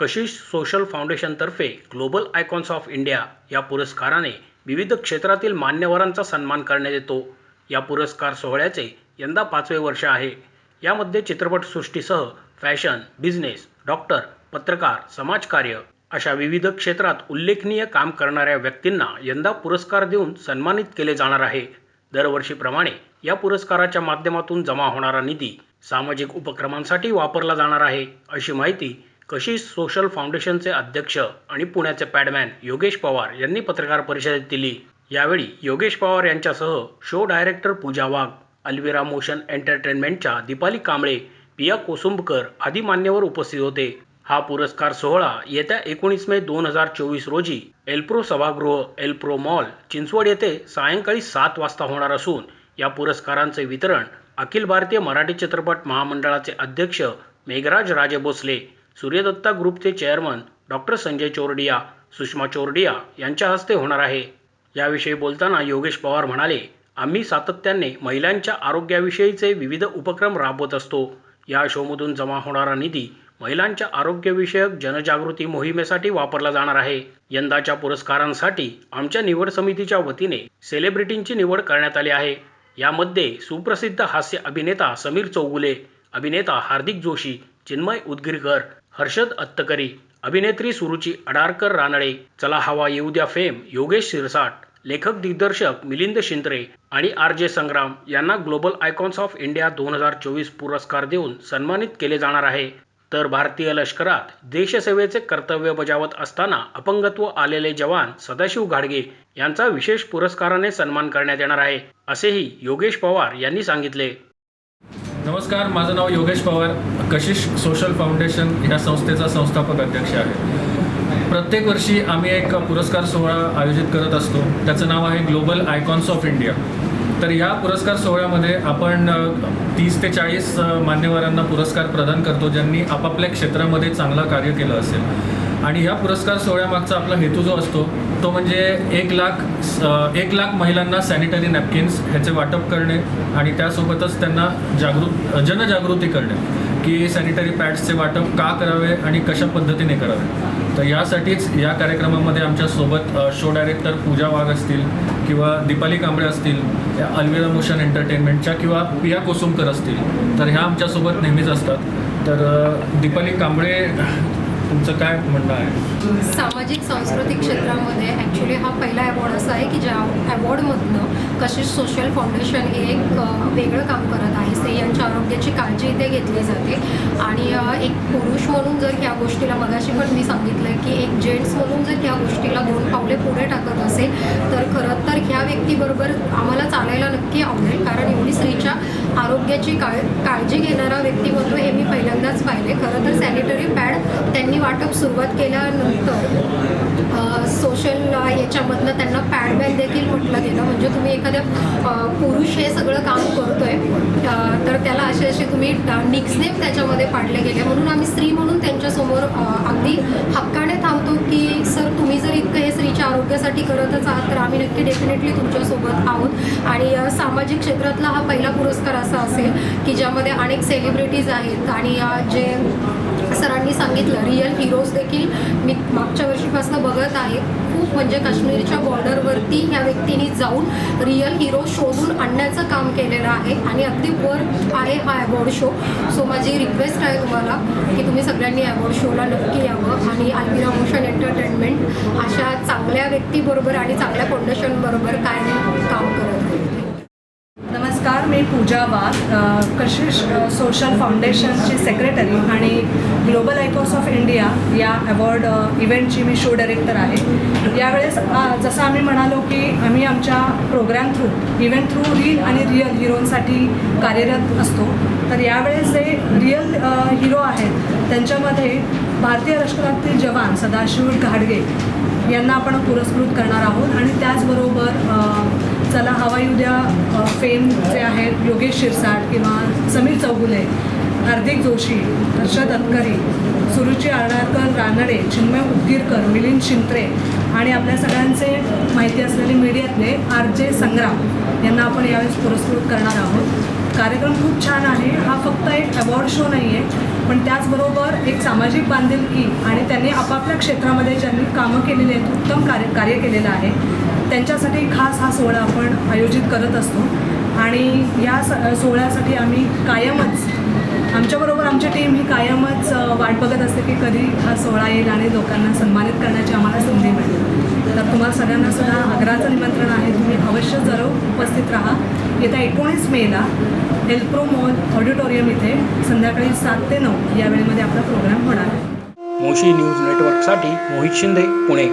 कशिश social फाउंडेशनतर्फे global icons of India या पुरस्काराने विविध क्षेत्रातील मान्यवरांचा सन्मान करण्यात येतो. या पुरस्कार सोहळ्याचे यंदा पाचवे वर्ष आहे. यामध्ये चित्रपटसृष्टीसह फॅशन बिझनेस डॉक्टर पत्रकार समाजकार्य अशा विविध क्षेत्रात उल्लेखनीय काम करणाऱ्या व्यक्तींना यंदा पुरस्कार देऊन सन्मानित केले जाणार आहे. दरवर्षीप्रमाणे या पुरस्काराच्या माध्यमातून जमा होणारा निधी सामाजिक उपक्रमांसाठी वापरला जाणार आहे अशी माहिती कशिश सोशल फाउंडेशनचे अध्यक्ष आणि पुण्याचे पॅडमॅन योगेश पवार यांनी पत्रकार परिषदेत दिली यावेळी योगेश पवार यांच्यासह show director Pooja Wagh Alvira motion एंटरटेनमेंटच्या Deepali Kamble Piya Kosumbkar आदी मान्यवर उपस्थित होते. हा पुरस्कार सोहळा येत्या एकोणीस मे दोन हजार चोवीस रोजी एल्प्रो सभागृह एल्प्रो मॉल चिंचवड येथे सायंकाळी सात वाजता होणार असून या पुरस्कारांचे वितरण अखिल भारतीय मराठी चित्रपट महामंडळाचे अध्यक्ष मेघराज राजे भोसले सूर्यदत्ता ग्रुपचे चेअरमन डॉक्टर संजय चोरडिया सुषमा चोरडिया यांच्या हस्ते होणार आहे. याविषयी बोलताना योगेश पवार म्हणाले आम्ही सातत्याने महिलांच्या आरोग्याविषयीचे विविध उपक्रम राबवत असतो. या शोमधून जमा होणारा निधी महिलांच्या आरोग्यविषयक जनजागृती मोहिमेसाठी वापरला जाणार आहे. यंदाच्या पुरस्कारांसाठी आमच्या निवड समितीच्या वतीने सेलिब्रिटींची निवड करण्यात आली आहे. यामध्ये सुप्रसिद्ध हास्य अभिनेता समीर चौगुले अभिनेता हार्दिक जोशी चिन्मय उदगीरकर हर्षद अत्तकरी अभिनेत्री सुरुची अडारकर रानडे चला हवा येऊ द्या फेम योगेश शिरसाट लेखक दिग्दर्शक मिलिंद शिंत्रे आणि आर जे संग्राम यांना ग्लोबल आयकॉन्स ऑफ इंडिया दोन हजार चोवीस पुरस्कार देऊन सन्मानित केले जाणार आहे. तर भारतीय लष्करात देशसेवेचे कर्तव्य बजावत असताना अपंगत्व आलेले जवान सदाशिव घाडगे यांचा विशेष पुरस्काराने सन्मान करण्यात येणार आहे असेही योगेश पवार यांनी सांगितले. नमस्कार माझं नाव योगेश पवार. कशिश सोशल फाउंडेशन या संस्थेचा संस्थापक अध्यक्ष आहे. प्रत्येक वर्षी आम्ही एक पुरस्कार सोहळा आयोजित करत असतो. त्याचं नाव आहे ग्लोबल आयकॉन्स ऑफ इंडिया. तर या पुरस्कार सोहळ्यामध्ये आपण तीस ते चाळीस मान्यवरांना पुरस्कार प्रदान करतो ज्यांनी आपापल्या क्षेत्रामध्ये चांगलं कार्य केलं असेल. आणि ह्या पुरस्कार सोहळ्यामागचा आपला हेतू जो असतो तो म्हणजे एक लाख एक लाख महिलांना सॅनिटरी नॅपकिन्स ह्याचे वाटप करणे आणि त्यासोबतच त्यांना जागृत जनजागृती करणे. की सॅनिटरी पॅड्सचे वाटप का करावे आणि कशा पद्धतीने करावे. तर यासाठीच या कार्यक्रमामध्ये आमच्यासोबत शो डायरेक्टर पूजा वाघ असतील किंवा दीपाली कांबळे असतील या अल्विरा मोशन एंटरटेनमेंटच्या किंवा पिया कोसुमकर असतील तर ह्या आमच्यासोबत नेहमीच असतात. तर दीपाली कांबळे तुमचं काय म्हणणं आहे? सामाजिक सांस्कृतिक क्षेत्रामध्ये ॲक्च्युली हा पहिला अवॉर्ड असा आहे की ज्या अवॉर्डमधनं कशिश सोशल फाउंडेशन हे एक वेगळं काम करत आहे. स्त्रियांच्या आरोग्याची काळजी इथे घेतली जाते. आणि एक पुरुष म्हणून जर ह्या गोष्टीला मगाशी पण मी सांगितलं की एक जेंट्स म्हणून जर ह्या गोष्टीला दोन पावले पुढे टाकत असेल तर खरं तर ह्या व्यक्तीबरोबर आम्हाला चालायला नक्की आवडेल. कारण आरोग्याची काळ काळजी घेणारा व्यक्तिमत्व हे मी पहिल्यांदाच पाहिले खरं तर सॅनिटरी पॅड त्यांनी वाटप सुरुवात केल्यानंतर सोशल याच्यामधनं त्यांना पॅड बॅग देखील म्हटलं गेलं. म्हणजे तुम्ही एखाद्या पुरुष हे सगळं काम करतोय तर त्याला असे असे तुम्ही निक्सनेम त्याच्यामध्ये पाडले गेले. म्हणून आम्ही स्त्री म्हणून त्यांच्यासमोर अगदी हक्का स्त्रीच्या करतच आहात तर आम्ही नक्की डेफिनेटली तुमच्यासोबत आहोत. आणि सामाजिक क्षेत्रातला हा पहिला पुरस्कार असा असेल की ज्यामध्ये अनेक सेलिब्रिटीज आहेत आणि जे सरांनी सांगितलं रिअल हिरोज देखील मी मागच्या वर्षीपासून बघत आहे. खूप म्हणजे काश्मीरच्या बॉर्डरवरती ह्या व्यक्तीने जाऊन रिअल हिरो शोधून आणण्याचं काम केलेलं आहे. आणि अगदी वर आहे हा अवॉर्ड शो सो माझी रिक्वेस्ट आहे तुम्हाला की तुम्ही सगळ्यांनी अवॉर्ड शोला नक्की यावं. आणि अल्विरा मोशन एंटरटेनमेंट अशा चांगल्या व्यक्तीबरोबर आणि चांगल्या फाउंडेशनबरोबर काय काम करत आहे. नमस्कार मी पूजा वाघ कशिश सोशल फाउंडेशनची सेक्रेटरी आणि ग्लोबल आयकॉन्स ऑफ इंडिया या अवॉर्ड इव्हेंटची मी शो डायरेक्टर आहे. यावेळेस जसं आम्ही म्हणालो की आम्ही आमच्या program through event through reel आणि रिअल हिरोंसाठी कार्यरत असतो. तर यावेळेस जे रिअल हिरो आहेत त्यांच्यामध्ये भारतीय लष्करातील जवान सदाशिव घाडगे यांना आपण पुरस्कृत करणार आहोत आणि त्याचबरोबर चला हवा उद्या फेम जे आहेत योगेश शिरसाट किंवा समीर चौगुले हार्दिक जोशी हर्षद अतकरी सुरुची आर्डारकर रानडे चिन्मय उदगीरकर मिलिंद शिंत्रे आणि आपल्या सगळ्यांचे माहिती असलेले मीडियातले आर जे संग्राम यांना आपण यावेळेस पुरस्कृत करणार आहोत. कार्यक्रम खूप छान आहे. हा फक्त एक अवॉर्ड शो नाही आहे पण त्याचबरोबर एक सामाजिक बांधिलकी आणि त्यांनी आपापल्या क्षेत्रामध्ये ज्यांनी कामं केलेली आहेत उत्तम कार्य कार्य केलेलं आहे. त्यांच्यासाठी खास हा सोहळा आपण आयोजित करत असतो. आणि या स सोहळ्यासाठी आम्ही कायमच आमच्याबरोबर आमची टीम ही कायमच वाट बघत असते की कधी हा सोहळा येईल आणि लोकांना सन्मानित करण्याची आम्हाला संधी मिळेल. तर तुम्हाला सगळ्यांना सुद्धा आग्रहाचं निमंत्रण आहे तुम्ही अवश्य जरूर उपस्थित राहा. येत्या एकोणीस मेला एल्प्रो मॉल ऑडिटोरियम इथे संध्याकाळी सात ते नऊ या वेळेमध्ये आपला प्रोग्राम होणार आहे. मोशी न्यूज नेटवर्कसाठी मोहित शिंदे पुणे.